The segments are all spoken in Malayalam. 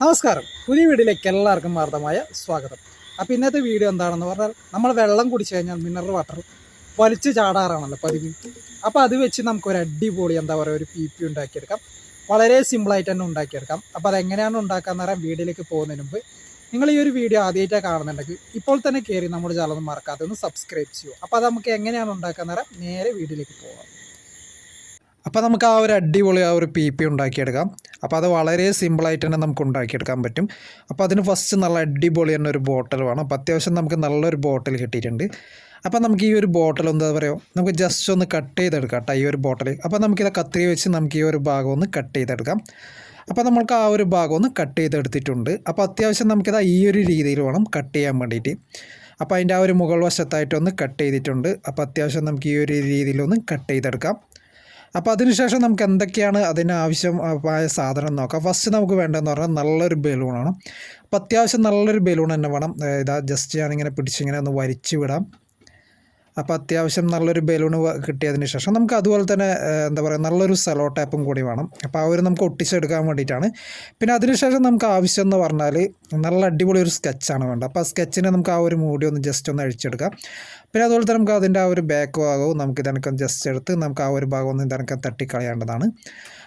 നമസ്കാരം. പുതിയ വീഡിയോയിലേക്ക് എല്ലാവർക്കും വാർത്തമായ സ്വാഗതം. അപ്പോൾ ഇന്നത്തെ വീഡിയോ എന്താണെന്ന് പറഞ്ഞാൽ നമ്മൾ വെള്ളം കുടിച്ചു കഴിഞ്ഞാൽ മിനറൽ വാട്ടർ വലിച്ചു ചാടാറാണല്ലോ പതിവ്. അപ്പോൾ അത് വെച്ച് നമുക്കൊരു അടിപൊളി എന്താ പറയുക ഒരു പി പി ഉണ്ടാക്കിയെടുക്കാം. വളരെ സിമ്പിളായിട്ട് തന്നെ ഉണ്ടാക്കിയെടുക്കാം. അപ്പോൾ അതെങ്ങനെയാണ് ഉണ്ടാക്കാമെന്ന് പറയാൻ വീഡിയോയിലേക്ക് പോകുന്നതിന് മുമ്പ് നിങ്ങൾ ഈ ഒരു വീഡിയോ ആദ്യമായിട്ടാണ് കാണുന്നുണ്ടെങ്കിൽ ഇപ്പോൾ തന്നെ കയറി നമ്മുടെ ചാനൽ മറക്കാതെ ഒന്ന് സബ്സ്ക്രൈബ് ചെയ്യൂ അപ്പോൾ അത് നമുക്ക് എങ്ങനെയാണ് ഉണ്ടാക്കാമെന്ന് പറയാം നേരെ വീഡിയോയിലേക്ക് പോകാം അപ്പോൾ നമുക്ക് ആ ഒരു അടിപൊളി ആ ഒരു പി പി ഉണ്ടാക്കിയെടുക്കാം. അപ്പോൾ അത് വളരെ സിമ്പിളായിട്ട് തന്നെ നമുക്ക് ഉണ്ടാക്കിയെടുക്കാൻ പറ്റും. അപ്പോൾ അതിന് ഫസ്റ്റ് നല്ല അടിപൊളി തന്നെ ഒരു ബോട്ടിൽ വേണം. അപ്പോൾ അത്യാവശ്യം നമുക്ക് നല്ലൊരു ബോട്ടിൽ കിട്ടിയിട്ടുണ്ട്. അപ്പോൾ നമുക്ക് ഈ ഒരു ബോട്ടിൽ എന്താ പറയുക നമുക്ക് ജസ്റ്റ് ഒന്ന് കട്ട് ചെയ്തെടുക്കാം കേട്ടോ ഈ ഒരു ബോട്ടിൽ അപ്പോൾ നമുക്കിത് കത്രി വെച്ച് നമുക്ക് ഈ ഒരു ഭാഗം ഒന്ന് കട്ട് ചെയ്തെടുക്കാം. അപ്പോൾ നമ്മൾക്ക് ആ ഒരു ഭാഗം ഒന്ന് കട്ട് ചെയ്തെടുത്തിട്ടുണ്ട്. അപ്പോൾ അത്യാവശ്യം നമുക്കിത് ഈ ഒരു രീതിയിൽ വേണം കട്ട് ചെയ്യാൻ വേണ്ടിയിട്ട്. അപ്പോൾ അതിന്റെ ആ ഒരു മുകൾ വശത്തായിട്ടൊന്ന് കട്ട് ചെയ്തിട്ടുണ്ട്. അപ്പോൾ അത്യാവശ്യം നമുക്ക് ഈ ഒരു രീതിയിലൊന്ന് കട്ട് ചെയ്തെടുക്കാം. അപ്പോൾ അതിനുശേഷം നമുക്ക് എന്തൊക്കെയാണ് അതിനാവശ്യമായ സാധനം നോക്കാം. ഫസ്റ്റ് നമുക്ക് വേണ്ടതെന്ന് പറഞ്ഞാൽ നല്ലൊരു ബലൂണാണ് അപ്പോൾ അത്യാവശ്യം നല്ലൊരു ബലൂൺ തന്നെ വേണം. ഇതാ ജസ്റ്റ് ഞാനിങ്ങനെ പിടിച്ചിങ്ങനെ ഒന്ന് വരിച്ചു വിടാം. അപ്പോൾ അത്യാവശ്യം നല്ലൊരു ബലൂൺ കിട്ടിയതിന് ശേഷം നമുക്ക് അതുപോലെ തന്നെ എന്താ പറയുക നല്ലൊരു സെലോ ടാപ്പും കൂടി വേണം. അപ്പോൾ ആ ഒരു നമുക്ക് ഒട്ടിച്ചെടുക്കാൻ വേണ്ടിയിട്ടാണ്. പിന്നെ അതിനുശേഷം നമുക്ക് ആവശ്യം എന്ന് പറഞ്ഞാൽ നല്ല അടിപൊളി ഒരു സ്കെച്ചാണ് വേണ്ടത്. അപ്പോൾ ആ സ്കെച്ചിനെ നമുക്ക് ആ ഒരു മൂടി ഒന്ന് ജസ്റ്റ് ഒന്ന് അഴിച്ചെടുക്കാം. പിന്നെ അതുപോലെ തന്നെ നമുക്ക് അതിന്റെ ആ ഒരു ബാക്ക് ഭാഗവും നമുക്ക് ഇതനക്കം ജസ്റ്റ് എടുത്ത് നമുക്ക് ആ ഒരു ഭാഗം ഒന്ന് ഇതനക്കം തട്ടിക്കളയേണ്ടതാണ്.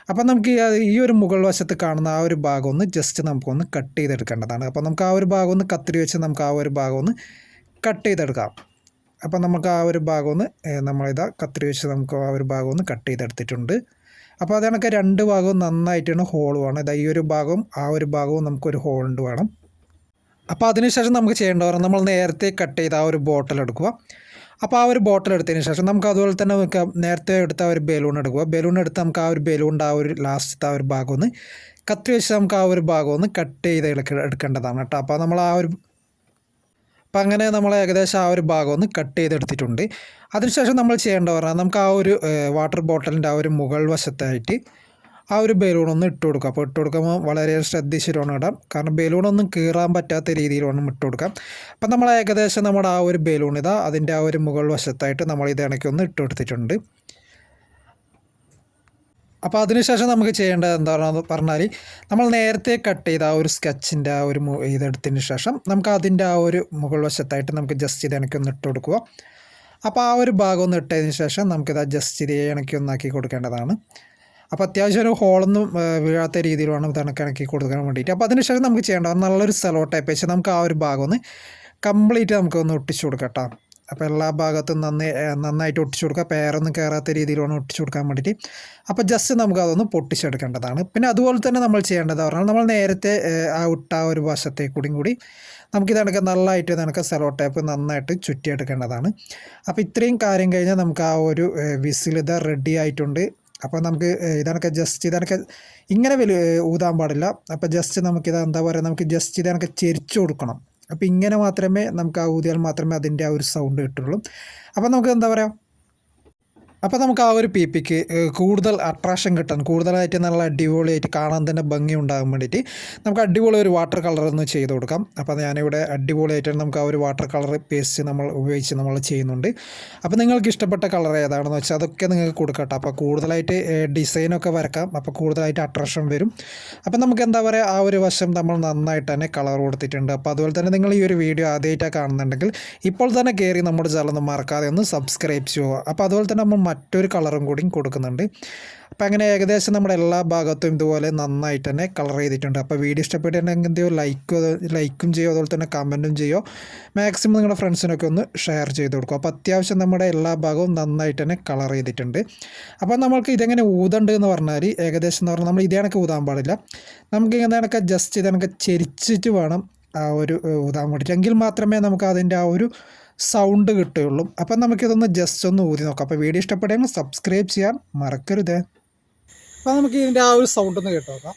അപ്പോൾ നമുക്ക് ഈ ഒരു മുകൾ വശത്ത് കാണുന്ന ആ ഒരു ഭാഗം ഒന്ന് ജസ്റ്റ് നമുക്കൊന്ന് കട്ട് ചെയ്തെടുക്കേണ്ടതാണ്. അപ്പോൾ നമുക്ക് ആ ഒരു ഭാഗം ഒന്ന് കത്തിരി വെച്ച് നമുക്ക് ആ ഒരു ഭാഗം ഒന്ന് കട്ട് ചെയ്തെടുക്കാം. അപ്പോൾ നമുക്ക് ആ ഒരു ഭാഗം ഒന്ന് നമ്മളിതാ കത്തിരി വെച്ച് നമുക്ക് ആ ഒരു ഭാഗം ഒന്ന് കട്ട് ചെയ്തെടുത്തിട്ടുണ്ട് അപ്പോൾ അത് കണക്ക് രണ്ട് ഭാഗവും നന്നായിട്ടാണ് ഹോൾ വേണം ഇതാ ഈ ഒരു ഭാഗവും ആ ഒരു ഭാഗവും നമുക്കൊരു ഹോളുണ്ട് വേണം അപ്പോൾ അതിനുശേഷം നമുക്ക് ചെയ്യേണ്ട പറഞ്ഞാൽ നമ്മൾ നേരത്തെ കട്ട് ചെയ്ത ആ ഒരു ബോട്ടിൽ എടുക്കുക അപ്പോൾ ആ ഒരു ബോട്ടിൽ എടുത്തതിന് ശേഷം നമുക്ക് അതുപോലെ തന്നെ നമുക്ക് നേരത്തെ എടുത്ത ആ ഒരു ബലൂൺ എടുക്കുക ബലൂൺ എടുത്ത് നമുക്ക് ആ ഒരു ബലൂണിന്റെ ആ ഒരു ലാസ്റ്റ് ആ ഒരു ഭാഗം ഒന്ന് കത്തി വെച്ച് നമുക്ക് ആ ഒരു ഭാഗം ഒന്ന് കട്ട് ചെയ്ത് എടുക്കേണ്ടതാണ് കേട്ടോ അപ്പോൾ നമ്മൾ ആ ഒരു അപ്പം അങ്ങനെ നമ്മൾ ഏകദേശം ആ ഒരു ഭാഗം ഒന്ന് കട്ട് ചെയ്തെടുത്തിട്ടുണ്ട്. അതിനുശേഷം നമ്മൾ ചെയ്യേണ്ട പറഞ്ഞാൽ നമുക്ക് ആ ഒരു വാട്ടർ ബോട്ടിലിന്റെ ആ ഒരു മുകൾ വശത്തായിട്ട് ആ ഒരു ബലൂൺ ഒന്ന് ഇട്ട് കൊടുക്കുക അപ്പോൾ ഇട്ട് കൊടുക്കുമ്പോൾ വളരെ ശ്രദ്ധിച്ചിട്ട് വേണം ഇടാം. കാരണം ബലൂണൊന്നും കീറാൻ പറ്റാത്ത രീതിയിൽ വേണം ഇട്ട് കൊടുക്കാം. അപ്പം നമ്മൾ ഏകദേശം നമ്മുടെ ആ ഒരു ബലൂൺ ഇതാ അതിന്റെ ആ ഒരു മുകൾ വശത്തായിട്ട് നമ്മൾ ഇത് ഇണക്കി ഒന്ന് ഇട്ട് കൊടുത്തിട്ടുണ്ട്. അപ്പോൾ അതിനുശേഷം നമുക്ക് ചെയ്യേണ്ടത് എന്താണെന്ന് പറഞ്ഞാൽ നമ്മൾ നേരത്തെ കട്ട് ചെയ്ത ആ ഒരു സ്കെച്ചിന്റെ ആ ഒരു ഇതെടുത്തതിന് ശേഷം നമുക്ക് അതിന്റെ ആ ഒരു മുകൾ വശത്തായിട്ട് നമുക്ക് ജസ്റ്റ് ഇത് ഇണക്കി ഒന്ന് ഇട്ട് കൊടുക്കുക അപ്പോൾ ആ ഒരു ഭാഗം ഒന്ന് ഇട്ടതിന് ശേഷം നമുക്കിത് ജസ്റ്റ് ഇത് ഇണക്കി ഒന്നാക്കി കൊടുക്കേണ്ടതാണ്. അപ്പോൾ അത്യാവശ്യം ഒരു ഹോളൊന്നും വീഴാത്ത രീതിയിൽ വേണം ഇത് ഇണക്കി കൊടുക്കാൻ വേണ്ടിയിട്ട്. അപ്പോൾ അതിനുശേഷം നമുക്ക് ചെയ്യേണ്ടത് നല്ലൊരു സെലോ ടൈപ്പ് വെച്ച് നമുക്ക് ആ ഒരു ഭാഗം ഒന്ന് കംപ്ലീറ്റ് നമുക്കൊന്ന് ഒട്ടിച്ചു കൊടുക്കാം അപ്പോൾ എല്ലാ ഭാഗത്തും നന്നായി നന്നായിട്ട് ഒട്ടിച്ചു കൊടുക്കുക. പേരൊന്നും കയറാത്ത രീതിയിലാണ് ഒട്ടിച്ചു കൊടുക്കാൻ വേണ്ടിയിട്ട്. അപ്പോൾ ജസ്റ്റ് നമുക്ക് അതൊന്ന് പൊട്ടിച്ചെടുക്കേണ്ടതാണ്. പിന്നെ അതുപോലെ തന്നെ നമ്മൾ ചെയ്യേണ്ടത് പറഞ്ഞാൽ നമ്മൾ നേരത്തെ ആ ആ ഒരു വശത്തെ കൂടി നമുക്ക് ഇതണക്ക് നല്ലതായിട്ട് ഇതണക്ക് സെലോ ടേപ്പ് നന്നായിട്ട് ചുറ്റിയെടുക്കേണ്ടതാണ്. അപ്പോൾ ഇത്രയും കാര്യം കഴിഞ്ഞാൽ നമുക്ക് ആ ഒരു വിസിൽ ഇത് റെഡി ആയിട്ടുണ്ട്. അപ്പോൾ നമുക്ക് ഇതണക്ക് ജസ്റ്റ് ഇതണക്ക് ഇങ്ങനെ വലിയ ഊതാൻ പാടില്ല. അപ്പോൾ ജസ്റ്റ് നമുക്കിത് എന്താ പറയുക നമുക്ക് ജസ്റ്റ് ഇതണക്ക് ചെരിച്ചു കൊടുക്കണം. അപ്പോൾ ഇങ്ങനെ മാത്രമേ നമുക്ക് ആ ഊതിയാൽ മാത്രമേ അതിന്റെ ആ ഒരു സൗണ്ട് കിട്ടുള്ളൂ. അപ്പോൾ നമുക്ക് എന്താ പറയുക അപ്പോൾ നമുക്ക് ആ ഒരു പി പിക്ക് കൂടുതൽ അട്രാക്ഷൻ കിട്ടാൻ കൂടുതലായിട്ട് നല്ല അടിപൊളിയായിട്ട് കാണാൻ തന്നെ ഭംഗി ഉണ്ടാകാൻ വേണ്ടിയിട്ട് നമുക്ക് അടിപൊളി ഒരു വാട്ടർ കളർ ഒന്ന് ചെയ്ത് കൊടുക്കാം. അപ്പോൾ ഞാനിവിടെ അടിപൊളിയായിട്ട് നമുക്ക് ആ ഒരു വാട്ടർ കളർ പേസ്റ്റ് നമ്മൾ ഉപയോഗിച്ച് നമ്മൾ ചെയ്യുന്നുണ്ട്. അപ്പോൾ നിങ്ങൾക്ക് ഇഷ്ടപ്പെട്ട കളർ ഏതാണെന്ന് വെച്ചാൽ അതൊക്കെ നിങ്ങൾക്ക് കൊടുക്കട്ടെ. അപ്പോൾ കൂടുതലായിട്ട് ഡിസൈനൊക്കെ വരക്കാം. അപ്പോൾ കൂടുതലായിട്ട് അട്രാക്ഷൻ വരും. അപ്പോൾ നമുക്ക് എന്താ പറയുക ആ ഒരു വശം നമ്മൾ നന്നായിട്ട് തന്നെ കളർ കൊടുത്തിട്ടുണ്ട്. അപ്പോൾ അതുപോലെ തന്നെ നിങ്ങൾ ഈ ഒരു വീഡിയോ ആദ്യമായിട്ടാണ് കാണുന്നുണ്ടെങ്കിൽ ഇപ്പോൾ തന്നെ കയറി നമ്മുടെ ചാനൽ ഒന്ന് മറക്കാതെ ഒന്ന് സബ്സ്ക്രൈബ് ചെയ്യുക. അപ്പോൾ അതുപോലെ തന്നെ നമ്മൾ മറ്റൊരു കളറും കൂടി കൊടുക്കുന്നുണ്ട്. അപ്പോൾ അങ്ങനെ ഏകദേശം നമ്മുടെ എല്ലാ ഭാഗത്തും ഇതുപോലെ നന്നായിട്ട് തന്നെ കളർ ചെയ്തിട്ടുണ്ട്. അപ്പോൾ വീഡിയോ ഇഷ്ടപ്പെട്ടിട്ടുണ്ടെങ്കിൽ എന്തെയോ ലൈക്ക് ലൈക്കും ചെയ്യുമോ അതുപോലെ തന്നെ കമന്റും ചെയ്യുമോ മാക്സിമം നിങ്ങളുടെ ഫ്രണ്ട്സിനൊക്കെ ഒന്ന് ഷെയർ ചെയ്ത് കൊടുക്കും. അപ്പോൾ അത്യാവശ്യം നമ്മുടെ എല്ലാ ഭാഗവും നന്നായിട്ട് തന്നെ കളർ ചെയ്തിട്ടുണ്ട്. അപ്പോൾ നമ്മൾക്ക് ഇതെങ്ങനെ ഊതണ്ട് എന്ന് പറഞ്ഞാൽ ഏകദേശം എന്ന് പറഞ്ഞാൽ നമ്മൾ ഇതേണൊക്കെ ഊതാൻ പാടില്ല. നമുക്ക് ഇങ്ങനെ ജസ്റ്റ് ഇതേണൊക്കെ ചെരിച്ചിട്ട് വേണം ആ ഒരു ഊതാൻ വേണ്ടിയിട്ട്. എങ്കിൽ മാത്രമേ നമുക്ക് അതിന്റെ ആ ഒരു സൗണ്ട് കിട്ടുകയുള്ളൂ. അപ്പം നമുക്കിതൊന്ന് ജസ്റ്റ് ഒന്ന് ഊതി നോക്കാം. അപ്പോൾ വീഡിയോ ഇഷ്ടപ്പെടുമെങ്കിൽ സബ്സ്ക്രൈബ് ചെയ്യാൻ മറക്കരുത്. അപ്പോൾ നമുക്ക് ഇതിന്റെ ആ ഒരു സൗണ്ട് ഒന്ന് കേട്ടു നോക്കാം.